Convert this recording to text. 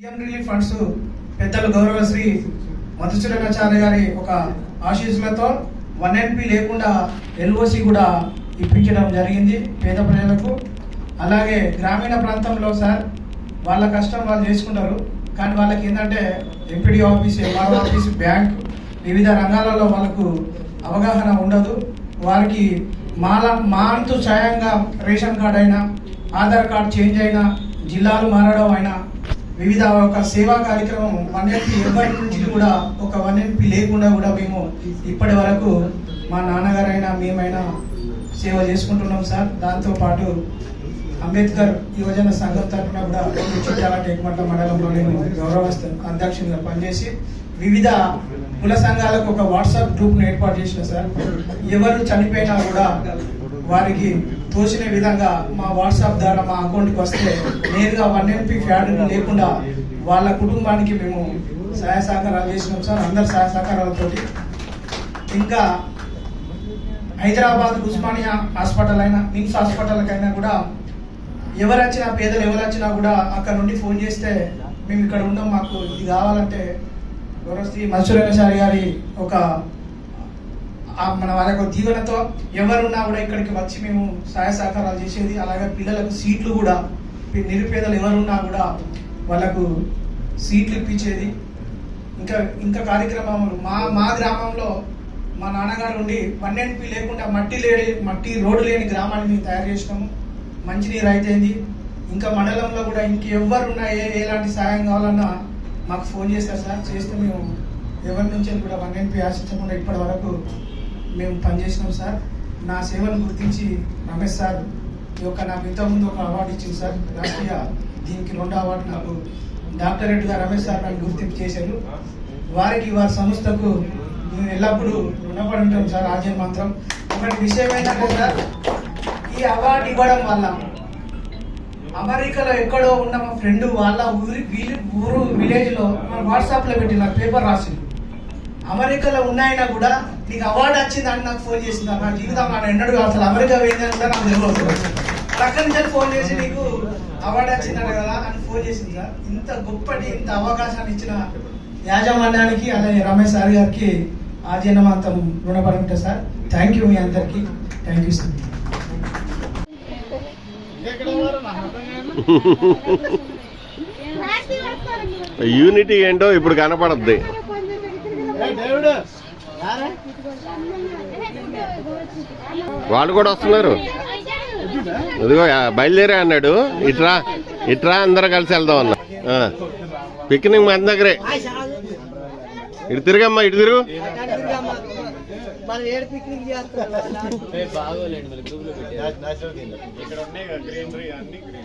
CM relief funds పెద్దలు గౌరవశ్రీ మధుసూరకాచార్య గారి ఒక ఆశీస్సులతో వన్ ఎన్పి లేకుండా ఎల్ఓసి కూడా ఇప్పించడం జరిగింది పేద ప్రజలకు. అలాగే గ్రామీణ ప్రాంతంలో సార్ వాళ్ళ కష్టం వాళ్ళు చేసుకుంటారు. కానీ వాళ్ళకి ఏంటంటే MPD office MR office bank వివిధ రంగాలలో వాళ్ళకు అవగాహన ఉండదు. వారికి మాల మా అంతు సాయంగా రేషన్ కార్డ్ అయినా ఆధార్ కార్డ్ చేంజ్ అయినా జిల్లాలు మారడం అయినా వివిధ ఒక సేవా కార్యక్రమం వన్ ఎంపీ ఎవరి నుంచి కూడా ఒక వన్ ఎంపీ లేకుండా కూడా మేము ఇప్పటి వరకు మా నాన్నగారైనా మేమైనా సేవ చేసుకుంటున్నాం సార్. దాంతోపాటు అంబేద్కర్ యువజన సంఘం తరఫున కూడా చిట్టాల మండలంలో నేను గౌరవ అధ్యక్షునిగా పనిచేసి వివిధ కుల సంఘాలకు ఒక వాట్సాప్ గ్రూప్ను ఏర్పాటు చేసిన సార్. ఎవరు చనిపోయినా కూడా వారికి తోచిన విధంగా మా వాట్సాప్ ద్వారా మా అకౌంట్కి వస్తే నేరుగా వన్ ఎంపీ ఫ్యాడ్ లేకుండా వాళ్ళ కుటుంబానికి మేము సహాయ సహకారాలు చేసినాం సార్. అందరి సహాయ సహకారాలతో ఇంకా హైదరాబాద్ ఉస్మానియా హాస్పిటల్ అయినా మిమ్స్ హాస్పిటల్కైనా కూడా ఎవరు వచ్చినా పేదలు ఎవరు వచ్చినా కూడా అక్కడ నుండి ఫోన్ చేస్తే మేము ఇక్కడ ఉన్నాం మాకు ఇది కావాలంటే గౌరవశ్రీ మత్స్యరంగచారి గారి ఒక మన వాళ్ళకు దీవెనతో ఎవరున్నా కూడా ఇక్కడికి వచ్చి మేము సహాయ సహకారాలు చేసేది. అలాగే పిల్లలకు సీట్లు కూడా నిరుపేదలు ఎవరున్నా కూడా వాళ్ళకు సీట్లు ఇప్పించేది. ఇంకా ఇంకా కార్యక్రమాలు మా మా గ్రామంలో మా నాన్నగారు ఉండి వన్ లేకుండా మట్టి లేని మట్టి రోడ్డు లేని గ్రామాన్ని మేము తయారు చేసినాము. మంచినీరు అయితేంది. ఇంకా మండలంలో కూడా ఇంకెవ్వరున్నా ఏ ఎలాంటి సహాయం కావాలన్నా మాకు ఫోన్ చేస్తారు సార్. చేస్తే మేము ఎవరి నుంచి కూడా వన్ ఎన్పి ఆశించకుండా ఇప్పటి వరకు మేము పనిచేసినాం సార్. నా సేవను గుర్తించి రమేష్ సార్ ఈ యొక్క నాకు ఇంతకుముందు ఒక అవార్డు ఇచ్చింది సార్. రాష్ట్రీయ దీనికి రెండో అవార్డు నాకు డాక్టరేట్గా రమేష్ సార్ నన్ను గుర్తింపు చేశారు. వారికి వారి సంస్థకు నేను ఎల్లప్పుడూ రుణపడి ఉంటాం సార్ ఆజన్ మంత్రం. ఒకటి విషయం ఏంటంటే సార్ ఈ అవార్డు ఇవ్వడం వల్ల అమెరికాలో ఎక్కడో ఉన్న మా ఫ్రెండ్ వాళ్ళ ఊరి వీరి ఊరు విలేజ్లో మన వాట్సాప్లో పెట్టిన పేపర్ రాసింది అమెరికాలో ఉన్నాయినా కూడా నీకు అవార్డు వచ్చింది అని నాకు ఫోన్ చేసింది. నా జీవితం నాకు ఎన్నడూ అసలు అమెరికా పోయిందని కూడా నాకు తెలియదు. అక్కడి నుంచి ఫోన్ చేసి నీకు అవార్డు వచ్చిందట కదా అని ఫోన్ చేసింది సార్ ఇంత గొప్పటి ఇంత అవకాశాన్ని ఇచ్చిన యాజమాన్యానికి అలాగే రమేష్ సార్ గారికి ఆజీనమాంతం రుణపడి ఉంటా సార్. థ్యాంక్ యూ మీ అందరికీ. థ్యాంక్ యూ సార్ యూనిటీ ఏంటో ఇప్పుడు కనపడద్ది. వాళ్ళు కూడా వస్తున్నారు. ఇదిగో బయలుదేరా అన్నాడు. ఇట్రా ఇట్రా అందరూ కలిసి వెళ్దాం అన్న. పిక్నిక్ మన దగ్గరే. ఇటు తిరిగమ్మా ఇటు తిరుగు. గ్రీనరీ అన్ని గ్రీనరీ